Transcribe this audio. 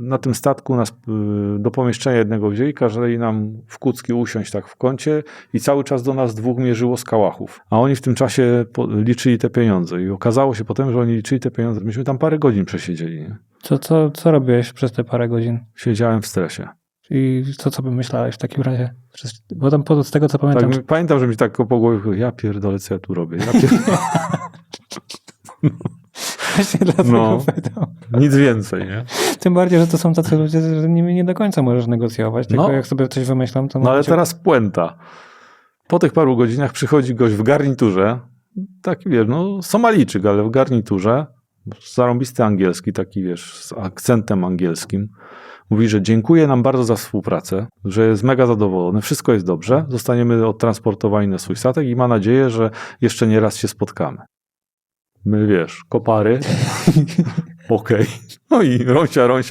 Na tym statku nas y, do pomieszczenia jednego wzięli, kazali nam w kucki usiąść tak w kącie i cały czas do nas dwóch mierzyło z kałachów. A oni w tym czasie liczyli te pieniądze i okazało się potem, że oni liczyli te pieniądze. Myśmy tam parę godzin przesiedzieli. Nie? Co, co, co robiłeś przez te parę godzin? Siedziałem w stresie. I co, co by myślałeś w takim razie? Bo tam z tego co pamiętam, Tak, mi- pamiętam, że mi tak po głowie ja pierdolę, co ja tu robię. Ja pierdolę. właśnie dlatego No. pytam. Nic więcej, nie? Tym bardziej, że to są tacy ludzie, że z nimi nie do końca możesz negocjować. Tylko No. jak sobie coś wymyślam, to No ale teraz puenta. Po tych paru godzinach przychodzi gość w garniturze, taki wiesz, no Somalijczyk, ale w garniturze, zarąbisty angielski, taki wiesz, z akcentem angielskim. Mówi, że dziękuję nam bardzo za współpracę, że jest mega zadowolony, wszystko jest dobrze, zostaniemy odtransportowani na swój statek i ma nadzieję, że jeszcze nie raz się spotkamy. My wiesz, kopary, okej, no i rąsia, rąsia,